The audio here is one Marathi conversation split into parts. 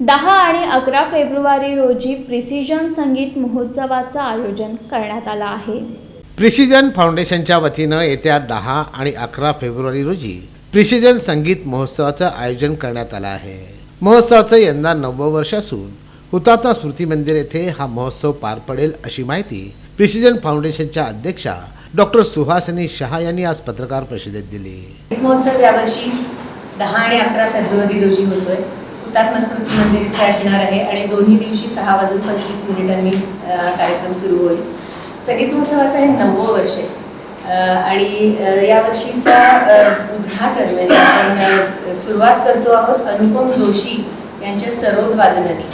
दहा आणि अकरा फेब्रुवारी रोजी प्रिसिजन संगीत महोत्सवाचं आयोजन करण्यात आलं आहे. प्रिसिजन फाउंडेशनच्या वतीनं येत्या दहा आणि अकरा फेब्रुवारी रोजी प्रिसिजन संगीत महोत्सवाचं आयोजन करण्यात आलं आहे. महोत्सवाचं यंदा नववं वर्ष असून हुतात्मा स्मृती मंदिर येथे हा महोत्सव पार पडेल अशी माहिती प्रिसिजन फाउंडेशनच्या अध्यक्षा डॉक्टर सुहासिनी शहा यांनी आज पत्रकार परिषदेत दिली. महोत्सव यावर्षी दहा आणि अकरा फेब्रुवारी रोजी होतोय. हुतात्मा स्मृती मंदिर इथे असणार आहे आणि दोन्ही दिवशी सहा वाजून पंचवीस मिनिटांनी कार्यक्रम सुरू होईल. संगीत महोत्सवाचं हे नववं वर्ष आहे. आणि या यावर्षीचा उद्घाटन म्हणजे आपण सुरुवात करतो आहोत अनुपम जोशी यांच्या सरोद वादनाने.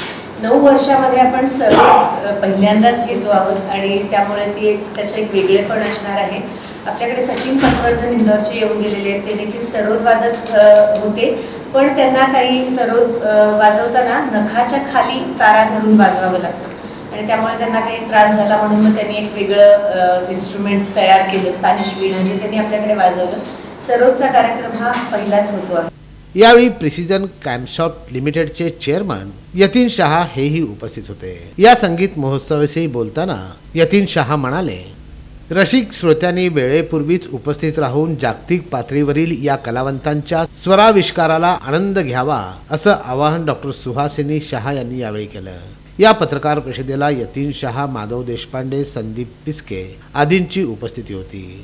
नऊ वर्षामध्ये आपण सरोद पहिल्यांदाच घेतो आहोत आणि त्यामुळे ती एक त्याचं एक वेगळेपण असणार आहे. आपल्याकडे सचिन पटवर्धन इंदोरचे येऊन गेलेले आहेत. ते देखील सरोद वादक होते. पण त्यांना काही सरोद वाजवताना नखाच्या खाली तारा धरून वाजवावं लागतं. आणि त्यामुळे त्यांना काही त्रास झाला म्हणून मग त्यांनी एक वेगळं इन्स्ट्रुमेंट तयार केलं स्पॅनिश वीणा जे त्यांनी आपल्याकडे वाजवलं. सरोदचा कार्यक्रम हा पहिलाच होतो आहे. यावेळी प्रिसिजन कॅम्पशॉप लिमिटेडचे चेअरमन यतीन शहा हेही उपस्थित होते. या संगीत महोत्सवाविषयी बोलताना यतीन शहा म्हणाले रसिक श्रोत्यांनी वेळेपूर्वीच उपस्थित राहून जागतिक पातळीवरील या कलावंतांच्या स्वराविष्काराला आनंद घ्यावा असं आवाहन डॉक्टर सुहासिनी शहा यांनी यावेळी केलं. या पत्रकार परिषदेला यतीन शहा माधव देशपांडे संदीप पिस्के आदींची उपस्थिती होती.